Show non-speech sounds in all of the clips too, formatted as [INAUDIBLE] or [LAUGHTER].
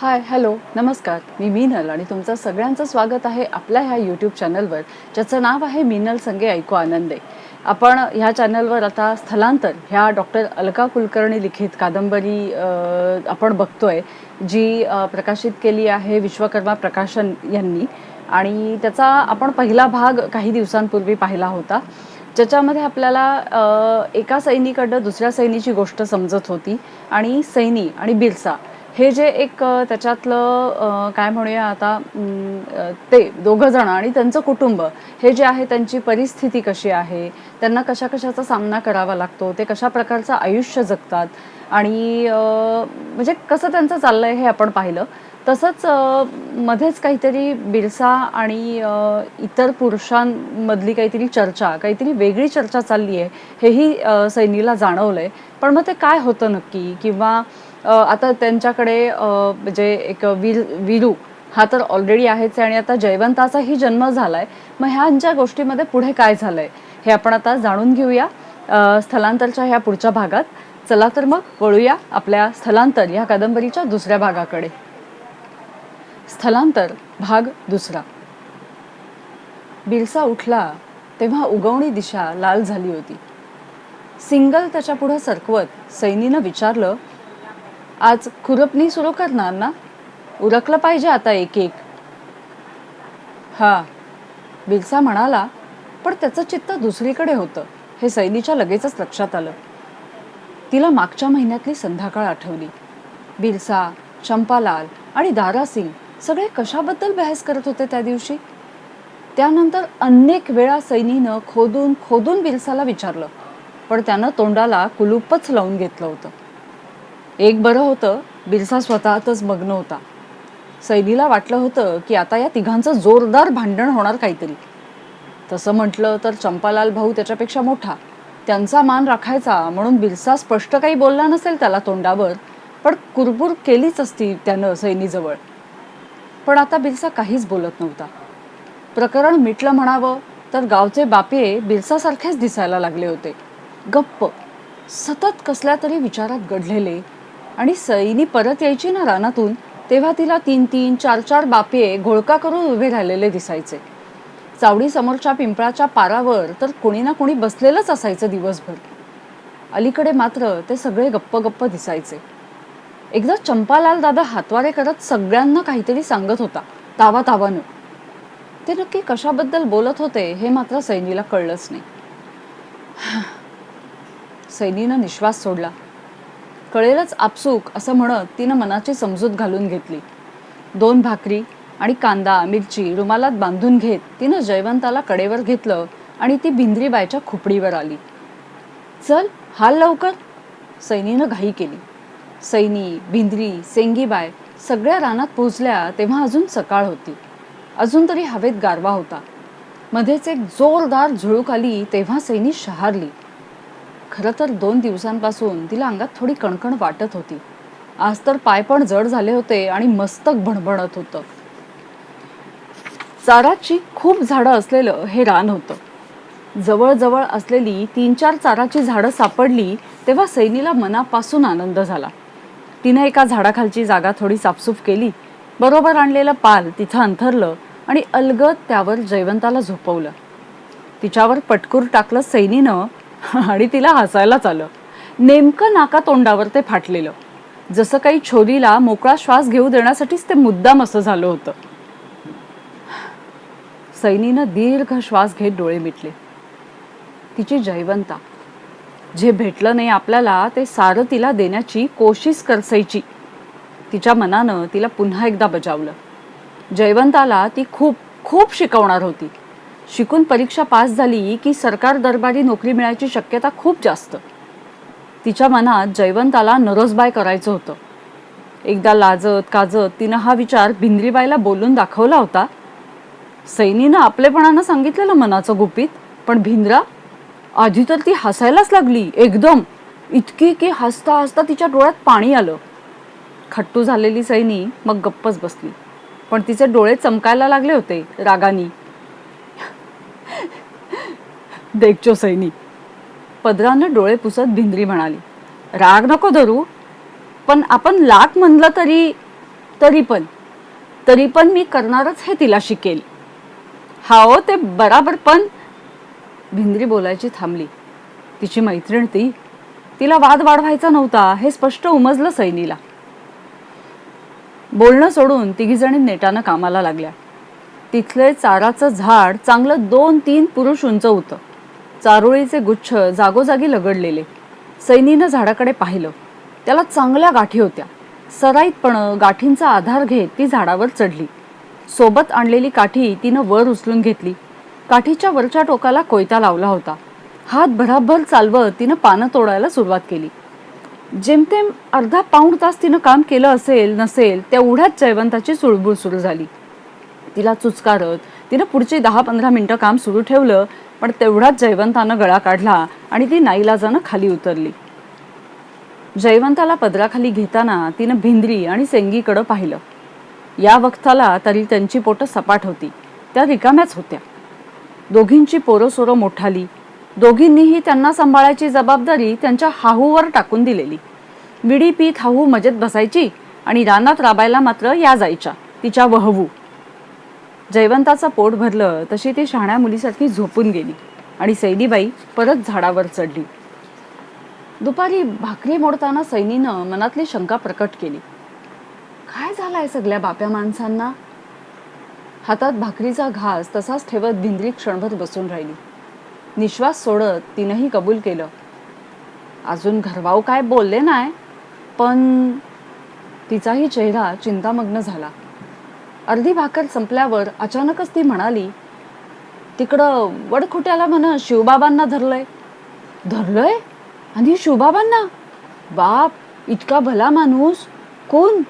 Hi hello नमस्कार. मी मीनल आणि तुमचं सगळ्यांचं स्वागत आहे आपल्या ह्या यूट्यूब चॅनलवर ज्याचं नाव आहे मीनल संगे ऐकू आनंदे. आपण ह्या चॅनलवर आता स्थलांतर ह्या डॉक्टर अलका कुलकर्णी लिखित कादंबरी आपण बघतोय जी प्रकाशित केली आहे विश्वकर्मा प्रकाशन यांनी. आणि त्याचा आपण पहिला भाग काही दिवसांपूर्वी पाहिला होता. ज्याच्यामध्ये आपल्याला एका सैनिकडनं दुसऱ्या सैनीची गोष्ट समजत होती आणि सैनी आणि बिरसा हे जे एक त्याच्यातलं काय म्हणूया आता ते दोघं जण आणि त्यांचं कुटुंब हे जे आहे त्यांची परिस्थिती कशी आहे त्यांना कशा कशाचा सामना करावा लागतो ते कशा प्रकारचं आयुष्य जगतात आणि म्हणजे कसं त्यांचं चाललं आहे हे आपण पाहिलं. तसंच मध्येच काहीतरी बिरसा आणि इतर पुरुषांमधली काहीतरी चर्चा काहीतरी वेगळी चर्चा चालली आहे हेही सैनीला जाणवलं आहे पण मग ते काय होतं नक्की? किंवा आता त्यांच्याकडे म्हणजे एक वीर वीरू हा तर ऑलरेडी आहेच आहे आणि आता जयवंताचाही जन्म झालाय. मग ह्यांच्या गोष्टीमध्ये पुढे काय झालंय? हे आपण आता जाणून घेऊया स्थलांतरच्या ह्या पुढच्या भागात. चला तर मग वळूया आपल्या स्थलांतर या कादंबरीच्या दुसऱ्या भागाकडे. स्थलांतर भाग दुसरा. बिरसा उठला तेव्हा उगवणी दिशा लाल झाली होती. सिंगल त्याच्या पुढे सरकवत सैनीनं विचारलं आज खुरपणी सुरू करणार ना? उरकलं पाहिजे आता एक एक हा. बिरसा म्हणाला पण त्याचं चित्त दुसरीकडे होतं. हे सैनीच्या लगेचच लक्षात आलं. तिला मागच्या महिन्यातली संध्याकाळ आठवली. बिरसा चंपालाल आणि दारासिंग सगळे कशाबद्दल बहस करत होते त्या दिवशी? त्यानंतर अनेक वेळा सैनीनं खोदून खोदून बिरसाला विचारलं. पण त्यानं तोंडाला कुलूपच लावून घेतलं होतं. एक बरं होतं बिरसा स्वतःतच मग्न होता. सैनीला वाटलं होतं की आता या तिघांचं जोरदार भांडण होणार काहीतरी. तसं म्हटलं तर चंपालाल भाऊ त्याच्यापेक्षा मोठा. त्यांचा मान राखायचा म्हणून बिरसा स्पष्ट काही बोलला नसेल त्याला तोंडावर पण कुरबुर केलीच असती त्यानं सैनीजवळ. पण आता बिरसा काहीच बोलत नव्हता. प्रकरण मिटलं म्हणावं तर गावचे बापे बिरसासारखेच दिसायला लागले होते. गप्प. सतत कसल्या तरी विचारात गढलेले आणि सैनी परत यायची ना रानातून तेव्हा तिला तीन तीन चार चार बापे घोळका करून उभे राहिलेले दिसायचे. चावडी समोरच्या पिंपळाच्या पारावर तर कोणी ना कोणी बसलेलंच असायचं दिवसभर. अलीकडे मात्र ते सगळे गप्प गप्प दिसायचे. एकदा चंपालाल दादा हातवारे करत सगळ्यांना काहीतरी सांगत होता तावा तावानं. ते नक्की कशाबद्दल बोलत होते हे मात्र सैनीला कळलंच नाही. सैनीनं निश्वास सोडला. कळेलच आपसूक असं म्हणत तिनं मनाची समजूत घालून घेतली. दोन भाकरी आणि कांदा मिरची रुमालात बांधून घेत तिनं जयवंताला कडेवर घेतलं आणि ती भिंद्रीबाईच्या खोपडीवर आली. चल हाल लवकर. सैनीनं घाई केली. सैनी भिंद्री सेंगीबाय सगळ्या रानात पोहोचल्या तेव्हा अजून सकाळ होती. अजून तरी हवेत गारवा होता. मध्येच एक जोरदार झुळूक आली तेव्हा सैनी शहारली. खरं तर दोन दिवसांपासून तिला अंगात थोडी कणकण वाटत होती. आज तर पाय पण जड झाले होते आणि मस्तक भणभणत होतं. चाराची खूप झाडं असलेलं हे रान होतं. जवळजवळ असलेली तीन चार चाराची झाडं सापडली तेव्हा सैनीला मनापासून आनंद झाला. तिनं एका झाडाखालची जागा थोडी साफसूफ केली. बरोबर आणलेलं पाल तिथं अंथरलं आणि अलगद त्यावर जयवंताला झोपवलं. तिच्यावर पटकूर टाकलं सैनीनं [LAUGHS] आणि तिला हसायलाच आलं नेमकं नाका तोंडावर ते फाटलेलं. जसं काही छोरीला मोकळा श्वास घेऊ देण्यासाठीच ते मुद्दाम असं झालं होतं. सैनीनं दीर्घ श्वास घेत डोळे मिटले. तिची जयवंता. जे भेटलं नाही आपल्याला ते सारं तिला देण्याची कोशिश करसायची. तिच्या मनानं तिला पुन्हा एकदा बजावलं. जयवंताला ती खूप खूप शिकवणार होती. शिकून परीक्षा पास झाली की सरकार दरबारी नोकरी मिळायची शक्यता खूप जास्त. तिच्या मनात जयवंताला नरोजबाय करायचं होतं. एकदा लाजत काजत तिनं हा विचार भिंद्रीबाईला बोलून दाखवला होता. सैनीनं आपलेपणानं सांगितलेलं मनाचं गुपित पण भिंद्रा आधी तर ती हसायलाच लागली एकदम. इतकी की हसता हसता तिच्या डोळ्यात पाणी आलं. खट्टू झालेली सैनी मग गप्पच बसली. पण तिचे डोळे चमकायला लागले होते रागानी. देखचो सैनी. पदरानं डोळे पुसत भिंद्री म्हणाली राग नको धरू पण आपण लाख म्हणलं तरी तरी पण तरी पण मी करणारच हे तिला शिकेल. हाओ हो, ते बराबर पण भिंद्री बोलायची थांबली. तिची मैत्रीण ती तिला वाद वाढवायचा नव्हता हे स्पष्ट उमजलं सैनीला. बोलणं सोडून तिघीजणी नेटानं कामाला लागल्या. तिथले चाराचं झाड चांगलं दोन तीन पुरुष उंच होतं. चारोळीचे गुच्छ जागोजागी लगडलेले. सैनीनं झाडाकडे पाहिलं. त्याला चांगल्या गाठी होत्या. सराईतपणं गाठींचा आधार घेत ती झाडावर चढली. सोबत आणलेली काठी तिनं वर उचलून घेतली. काठीच्या वरच्या टोकाला कोयता लावला होता. हात भराभर चालवत तिनं पानं तोडायला सुरुवात केली. जेमतेम अर्धा पाऊण तास तिनं काम केलं असेल नसेल तेवढ्याच जयवंताची सुळबुळ सुरू झाली. तिला चुचकारत. तिनं पुढची दहा पंधरा मिनटं काम सुरू ठेवलं पण तेवढाच जयवंतानं गळा काढला आणि ती नाईलाजानं खाली उतरली. जयवंताला पदराखाली घेताना तिनं भिंद्री आणि सेंगीकडं पाहिलं. या वक्ताला तरी त्यांची पोटं सपाट होती. त्या रिकाम्याच होत्या. दोघींची पोरं सोरं मोठाली. दोघींनीही त्यांना सांभाळायची जबाबदारी त्यांच्या हाहूवर टाकून दिलेली. विडी पीत हाहू मजेत बसायची आणि रानात राबायला मात्र या जायच्या तिच्या वहवू. जयवंताचं पोट भरलं तशी ती शहाण्या मुलीसारखी झोपून गेली आणि सैनीबाई परत झाडावर चढली. दुपारी भाकरी मोडताना सैनीनं मनातली शंका प्रकट केली. काय झालाय सगळ्या बाप्या माणसांना? हातात भाकरीचा घास तसाच ठेवत भिंद्री क्षणभर बसून राहिली. निश्वास सोडत तिनंही कबूल केलं. अजून घरवाऊ काय बोलले नाही पण तिचाही चेहरा चिंतामग्न झाला. अर्धी भाकर संपल्यावर अचानकच ती म्हणाली तिकडं वडखुट्याला म्हण शिवबाबांना धरलंय. धरलंय? आणि शिवबाबांना? बाप इतका भला माणूस. कोण?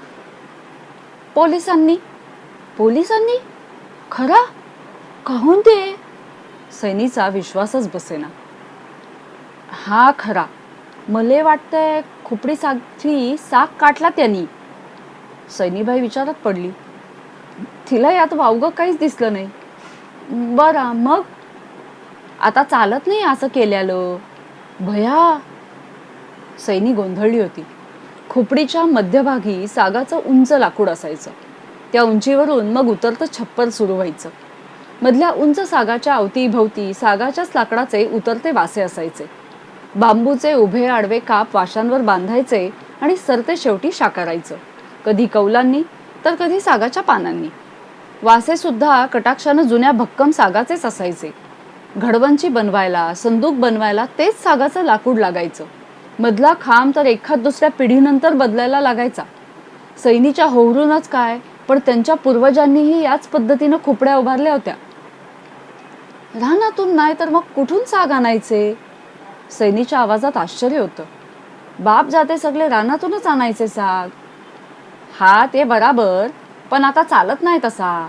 पोलिसांनी. पोलिसांनी? खरा? काहून ते? सैनीचा विश्वासच बसेना. हा खरा. मले वाटतंय खुपडी सागची साग काटला त्यांनी सैनीबाई विचारात पडली. तिला यात वावगं काहीच दिसलं नाही. बरं मग? आता चालत नाही असं केल्यालं. भया सैनी गोंधळली होती. खोपडीच्या मध्यभागी सागाचं उंच लाकूड असायचं. त्या उंचीवरून मग उतरतं छप्पर सुरू व्हायचं. मधल्या उंच सागाच्या अवतीभोवती सागाच्याच लाकडाचे उतरते वासे असायचे. बांबूचे उभे आडवे काप वाशांवर बांधायचे आणि सरते शेवटी शाकारायचं. कधी कौलांनी तर कधी सागाच्या पानांनी. वासे सुद्धा कटाक्षानं जुन्या भक्कम सागाचेच असायचे. घडवंची बनवायला संदूक बनवायला तेच सागाचं लाकूड लागायचं. मधला खांब तर एखाद दुसऱ्या पिढीनंतर बदलायला लागायचा. सैनीच्या होवरूनच काय पण त्यांच्या पूर्वजांनीही याच पद्धतीनं खोपड्या उभारल्या होत्या. रानातून नाही तर मग कुठून साग आणायचे? सैनीच्या आवाजात आश्चर्य होतं. बाप जाते सगळे रानातूनच आणायचे साग. हा ते बराबर पण आता चालत नाही तसा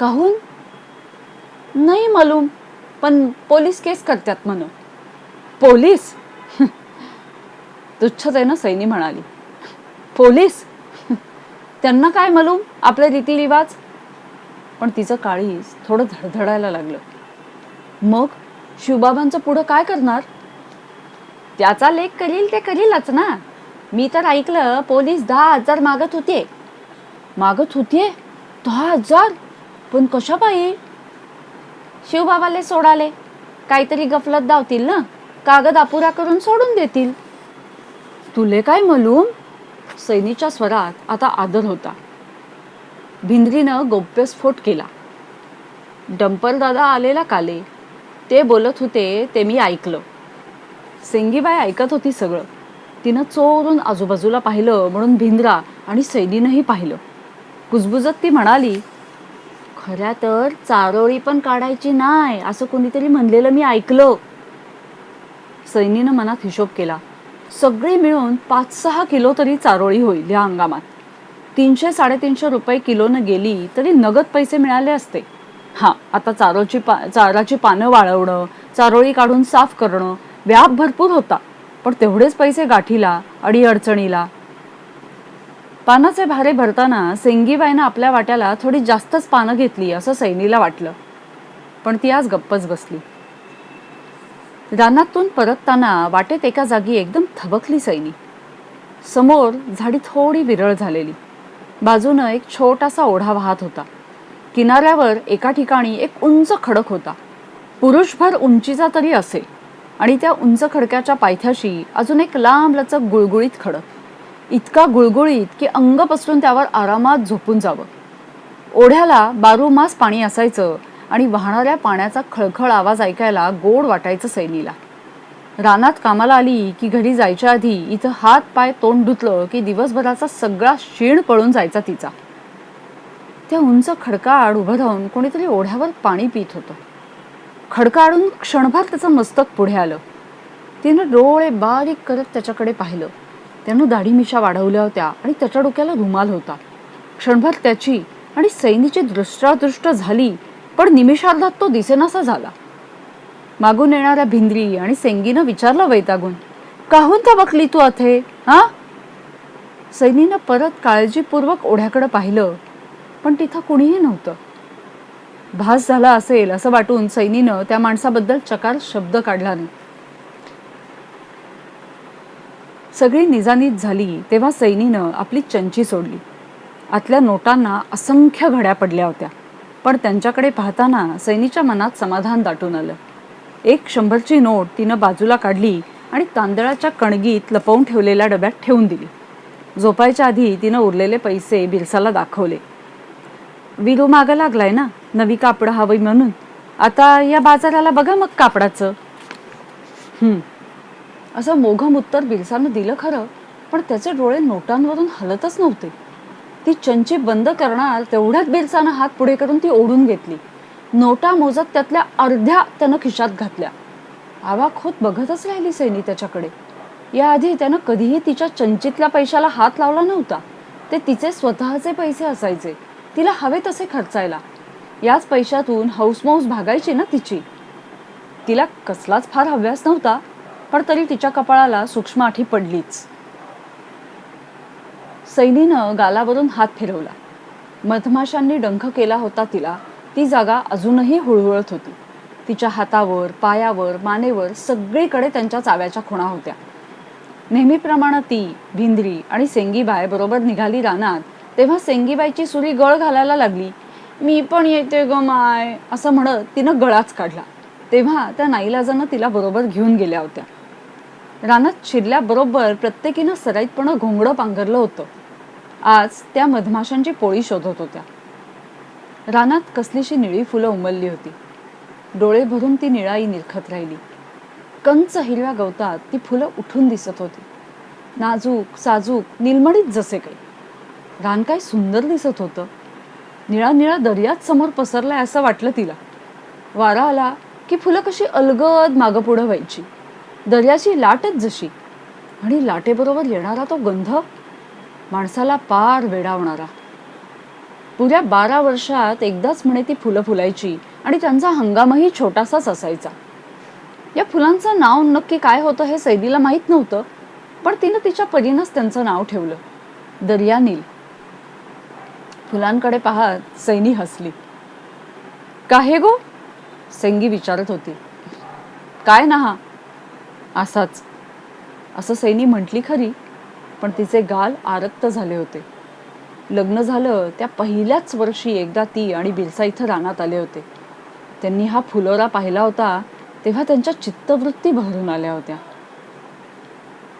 काहून? नाही मालूम पण पोलीस केस करतात म्हणून. पोलीस? तुच्छच आहे ना सैनी म्हणाली. पोलीस? त्यांना काय मालूम आपले रीतिरिवाज? पण तिचं काळीज थोडं धडधडायला लागलं. मग शिवबाबांचं पुढं काय करणार? त्याचा लेख करील ते करीलच ना. मी तर ऐकलं पोलीस दहा हजार मागत होते. मागत होते दहा हजार पण कशा पायी शिवबाबाले सोडाले. काहीतरी गफलत धावतील ना? कागद अपुरा करून सोडून देतील. तुले काय मलूम? सैनीच्या स्वरात आता आदर होता. भिंद्रीनं गौप्यस्फोट केला. डंपर दादा आलेला काले. ते बोलत होते ते मी ऐकलं. सेंगीबाई ऐकत होती सगळं. तिनं चोरून आजूबाजूला पाहिलं म्हणून भिंद्रा आणि सैनीनंही पाहिलं. कुजबुजत ती म्हणाली खऱ्या तर चारोळी पण काढायची नाही असं कोणीतरी म्हणलेलं मी ऐकलं. सैनीनं मनात हिशोब केला सगळी मिळून पाच सहा किलो तरी चारोळी होईल या हंगामात. तीनशे साडेतीनशे रुपये किलोनं गेली तरी नगद पैसे मिळाले असते. हां आता चारोची पा चाराची पानं वाळवणं चारोळी काढून साफ करणं व्याप भरपूर होता पण तेवढेच पैसे गाठीला अडीअडचणीला पानाचे भारे भरताना सेंगीबाईनं आपल्या वाट्याला थोडी जास्तच पानं घेतली असं सैनीला वाटलं. पण ती आज गप्पच बसली. रानातून परतताना वाटेत एका जागी एकदम थबकली सैनी. समोर झाडी थोडी विरळ झालेली. बाजूनं एक छोटासा ओढा वाहत होता. किनाऱ्यावर एका ठिकाणी एक उंच खडक होता. पुरुषभर उंचीचा तरी असेल आणि त्या उंच खडक्याच्या पायथ्याशी अजून एक लांब लचक गुळगुळीत खडक. इतका गुळगुळीत की अंग पसरून त्यावर आरामात झोपून जावं. ओढ्याला बारूमास पाणी असायचं आणि वाहणाऱ्या पाण्याचा खळखळ आवाज ऐकायला गोड वाटायचं सैनीला. रानात कामाला आली की घरी जायच्या आधी इथं हात पाय तोंड धुतलं की दिवसभराचा सगळा शीण पळून जायचा तिचा. त्या उंच खडकाआड उभं राहून कोणीतरी ओढ्यावर पाणी पित होतं. खडकाआडून क्षणभर त्याचं मस्तक पुढे आलं. तिनं डोळे बारीक करत त्याच्याकडे पाहिलं. त्यानं दाढी मिशा वाढवल्या होत्या आणि त्याच्या डोक्याला रुमाल होता. क्षणभर त्याची आणि सैनीची दृष्टादृष्ट झाली पण निमिषार्धात तो दिसेनासा झाला. मागून येणाऱ्या भिंद्री आणि सेंगीनं विचारलं वैतागून काहून बकली तू अथे हा? सैनीनं परत काळजीपूर्वक ओढ्याकडे पाहिलं पण तिथं कुणीही नव्हतं. भास झाला असेल असं वाटून सैनीनं त्या माणसाबद्दल चकार शब्द काढला नाही. सगळी निजानीत झाली तेव्हा सैनीनं आपली चंची सोडली. आतल्या नोटांना असंख्य घड्या पडल्या होत्या पण त्यांच्याकडे पाहताना सैनीच्या मनात समाधान दाटून आलं. एक शंभरची नोट तिनं बाजूला काढली आणि तांदळाच्या कणगीत लपवून ठेवलेल्या डब्यात ठेवून दिली. झोपायच्या आधी तिनं उरलेले पैसे बिरसाला दाखवले. विरू मागं लागलाय ना? नवी कापडं हवी म्हणून. आता या बाजाराला बघा मग कापडाचं. असं मोघम उत्तर बिरसानं दिलं खरं पण त्याचे डोळे नोटांवरून हलतच नव्हते. ती चंची बंद करणार तेवढ्यात बिरसानं हात पुढे करून ती ओढून घेतली. नोटा मोजत त्यातल्या अर्ध्या त्यानं खिशात घातल्या. आवाक होत बघतच राहिली सैनी त्याच्याकडे. याआधी त्यानं कधीही तिच्या चंचीतल्या पैशाला हात लावला नव्हता. ते तिचे स्वतःचे पैसे असायचे. तिला हवे तसे खर्चायला. याच पैशातून हौसमौस भागायची ना तिची. तिला कसलाच फार हव्यास नव्हता पण तरी तिच्या कपाळाला सूक्ष्म आठी पडलीच. सैनीनं गालावरून हात फिरवला. मधमाशांनी डंख केला होता तिला. ती जागा अजूनही हुळहुळत होती. तिच्या हातावर पायावर मानेवर सगळीकडे त्यांच्या चाव्याच्या खुणा होत्या. नेहमीप्रमाणे ती भिंद्री आणि सेंगीबाय बरोबर निघाली रानात तेव्हा सेंगीबाईची सुरी गळ घालायला लागली. मी पण येते ग माय असं म्हणत तिनं गळाच काढला. तेव्हा त्या नाईलाजानं तिला बरोबर घेऊन गेल्या होत्या. रानात शिरल्याबरोबर प्रत्येकीनं सराईतपणं घोंगडं पांघरलं होतं. आज त्या मधमाशांची पोळी शोधत होत्या. रानात कसलीशी निळी फुलं उमलली होती. डोळे भरून ती निळाई निरखत राहिली. कंच हिरव्या गवतात ती फुलं उठून दिसत होती. नाजूक साजूक निलमडीत जसे काही. रान काय सुंदर दिसत होतं. निळा निळा दर्याच समोर पसरलाय असं वाटलं तिला. वारा आला की फुलं कशी अलगद मागं पुढं व्हायची. दर्याची लाटच जशी. आणि लाटेबरोबर येणारा तो गंध माणसाला पार वेडावणारा. पुऱ्या बारा वर्षात एकदाच म्हणे ती फुलं फुलायची आणि त्यांचा हंगामही छोटासाच असायचा. या फुलांचं नाव नक्की काय होतं हे सैदीला माहीत नव्हतं पण तिनं तिच्या परीनंच त्यांचं नाव ठेवलं. दर्यानील फुलांकडे पाहत सैनी हसली. का हे गो? सेंगी विचारत होती. काय ना हा असाच. असं सैनी म्हटली खरी पण तिचे गाल आरक्त झाले होते. लग्न झालं त्या पहिल्याच वर्षी एकदा ती आणि बिरसा इथं रानात आले होते. त्यांनी हा फुलोरा पाहिला होता तेव्हा त्यांच्या चित्तवृत्ती भरून आल्या होत्या.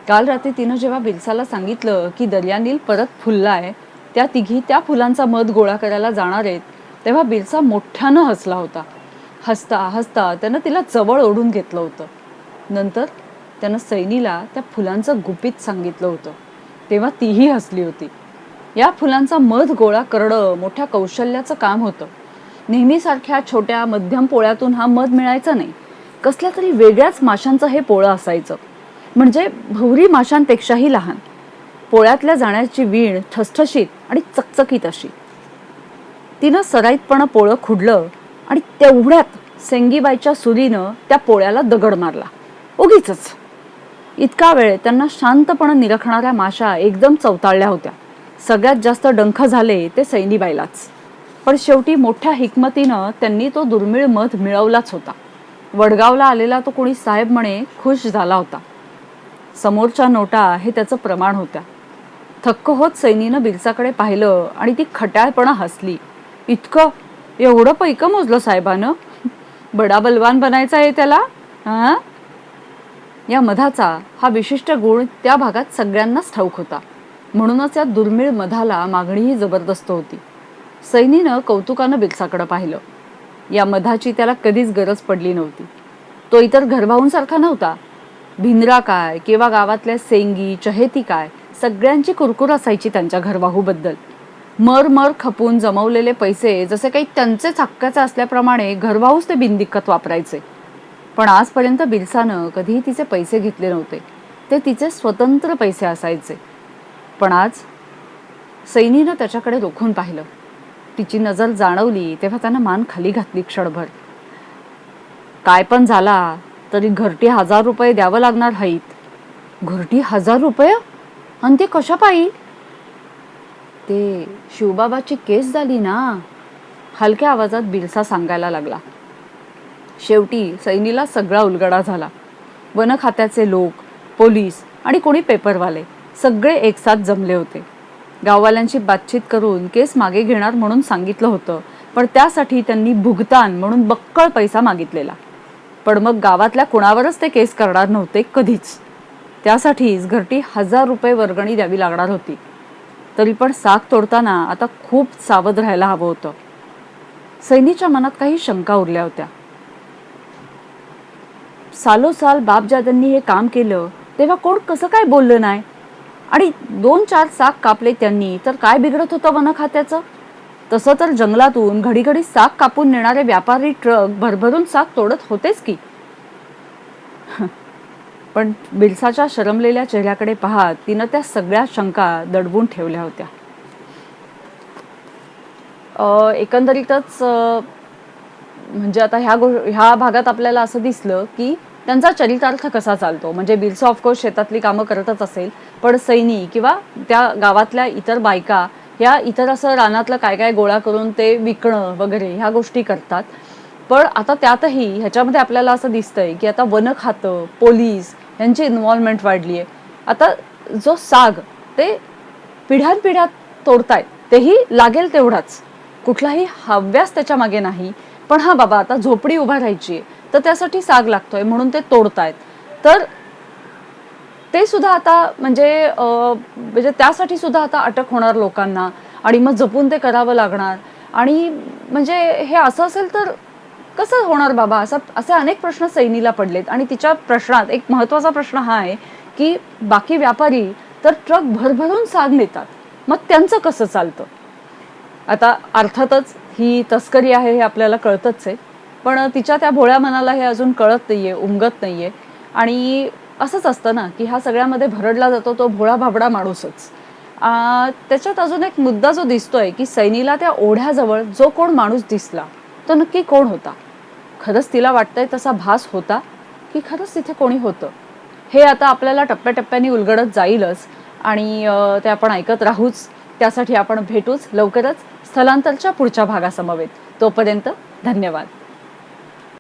काल रात्री तिनं जेव्हा बिरसाला सांगितलं की दर्यानील परत फुललाय त्या तिघी त्या फुलांचा मध गोळा करायला जाणार आहेत तेव्हा बिरसा मोठ्यानं हसला होता. हसता हसता त्यानं तिला जवळ ओढून घेतलं होतं. नंतर त्यानं सैनीला त्या फुलांचं गुपित सांगितलं होतं. तेव्हा तीही हसली होती. या फुलांचा मध गोळा करणं मोठ्या कौशल्याचं काम होतं. नेहमीसारख्या छोट्या मध्यम पोळ्यातून हा मध मिळायचा नाही. कसल्या तरी वेगळ्याच माशांचं हे पोळं असायचं. म्हणजे भवरी माशांपेक्षाही लहान. पोळ्यातल्या जाण्याची वीण ठसठशीत आणि चकचकीत अशी. तिनं सराईतपणं पोळं खुडलं आणि तेवढ्यात सेंगीबाईच्या सुरीनं त्या पोळ्याला दगड मारला. उगीच इतका वेळ त्यांना शांतपणे निरखणाऱ्या माशा एकदम चवताळल्या होत्या. सगळ्यात जास्त डंख झाले ते सैनीबाईलाच. पण शेवटी मोठ्या हिकमतीनं त्यांनी तो दुर्मिळ मध मिळवलाच होता. वडगावला आलेला तो कोणी साहेब म्हणे खुश झाला होता. समोरच्या नोटा हे त्याचं प्रमाण होत्या. थक्क होत सैनीनं बिरसाकडे पाहिलं आणि ती खट्याळपणा हसली. इतकं एवढं पैकं मोजलं साहेबानं? बडा बलवान बनायचा आहे त्याला हां? या मधाचा हा विशिष्ट गुण त्या भागात सगळ्यांनाच ठाऊक होता. म्हणूनच या दुर्मिळ मधाला मागणीही जबरदस्त होती. सैनीनं कौतुकानं बिरसाकडं पाहिलं. या मधाची त्याला कधीच गरज पडली नव्हती. तो इतर घरभाऊंसारखा नव्हता. भिंद्रा काय किंवा गावातल्या सेंगी चहेती काय सगळ्यांची कुरकुर असायची त्यांच्या घरवाहूबद्दल. मर मर खपून जमवलेले पैसे जसे काही त्यांचेच हक्काचे असल्याप्रमाणे घरवाहूच ते बिनदिक्कत वापरायचे. पण आजपर्यंत बिरसानं कधीही तिचे पैसे घेतले नव्हते. ते तिचे स्वतंत्र पैसे असायचे. पण आज सैनीनं त्याच्याकडे रोखून पाहिलं. तिची नजर जाणवली तेव्हा त्यानं मान खाली घातली क्षणभर. काय पण झाला तरी घरटी हजार रुपये द्यावं लागणार हाईत. घरटी हजार रुपये? आणि ते कशा पायी? ते शिवबाबाची केस झाली ना हलक्या आवाजात बिरसा सांगायला लागला. शेवटी सैनीला सगळा उलगडा झाला. वन खात्याचे लोक पोलीस आणि कोणी पेपरवाले सगळे एकसाथ जमले होते. गाववाल्यांची बातचीत करून केस मागे घेणार म्हणून सांगितलं होतं पण त्यासाठी त्यांनी भुगतान म्हणून बक्कळ पैसा मागितलेला. पण मग गावातल्या कुणावरच ते केस करणार नव्हते कधीच. त्यासाठीच घरटी हजार रुपये वर्गणी द्यावी लागणार होती. तरी पण साग तोडताना आता खूप सावध राहायला हवं होतं. सैनीच्या मनात काही शंका उरल्या होत्या. सालोसाल बापजादांनी हे काम केलं तेव्हा कोण कसं काय बोललं नाही? आणि दोन चार साग कापले त्यांनी तर काय बिघडत होतं वन खात्याचं? तसं तर जंगलातून घडीघडी साग कापून नेणारे व्यापारी ट्रक भरभरून साग तोडत होतेच की. [LAUGHS] पण बिरसाच्या शरमलेल्या चेहऱ्याकडे पाहत तिनं त्या सगळ्या शंका दडवून ठेवल्या होत्या. एकंदरीतच म्हणजे आता ह्या गो ह्या भागात आपल्याला असं दिसलं की त्यांचा चरितार्थ कसा चालतो? म्हणजे बिरसा ऑफकोर्स शेतातली कामं करतच असेल पण सैनी किंवा त्या गावातल्या इतर बायका ह्या इतर असं रानातलं काय काय गोळा करून ते विकणं वगैरे ह्या गोष्टी करतात. पण आता त्यातही ह्याच्यामध्ये आपल्याला असं दिसतंय की आता वन खातं पोलीस यांची इन्व्हॉल्वमेंट वाढली आहे. आता जो साग ते पिढ्यानपिढ्या तोडतायत तेही लागेल तेवढाच. कुठलाही हव्यास त्याच्यामागे नाही. पण हा बाबा आता झोपडी उभा राहायची आहे. तर त्यासाठी साग लागतोय म्हणून ते तोडतायत. तर ते सुद्धा आता म्हणजे म्हणजे त्यासाठी सुद्धा आता अटक होणार लोकांना आणि मग जपून ते करावं लागणार. आणि म्हणजे हे असं असेल तर कसं होणार बाबा? असा असे अनेक प्रश्न सैनीला पडलेत आणि तिच्या प्रश्नात एक महत्त्वाचा प्रश्न हा आहे की बाकी व्यापारी तर ट्रक भरभरून साग नेतात. मग त्यांचं कसं चालतं? आता अर्थातच ही तस्करी आहे हे आपल्याला कळतच आहे. पण तिच्या त्या भोळ्या मनाला हे अजून कळत नाहीये उमगत नाहीये. आणि असंच असतं ना की ह्या सगळ्यामध्ये भरडला जातो तो भोळा भाबडा माणूसच. त्याच्यात अजून एक मुद्दा जो दिसतोय की सैनीला त्या ओढ्याजवळ जो कोण माणूस दिसला तो नक्की कोण होता? खरंच तिला वाटतंय तसा भास होता की खरंच तिथे कोणी होतं? हे आता आपल्याला टप्प्याटप्प्याने उलगडत जाईलच. आणि ते आपण ऐकत राहूच. त्यासाठी आपण भेटूच लवकरच स्थलांतरच्या पुढच्या भागासमवेत. तोपर्यंत धन्यवाद.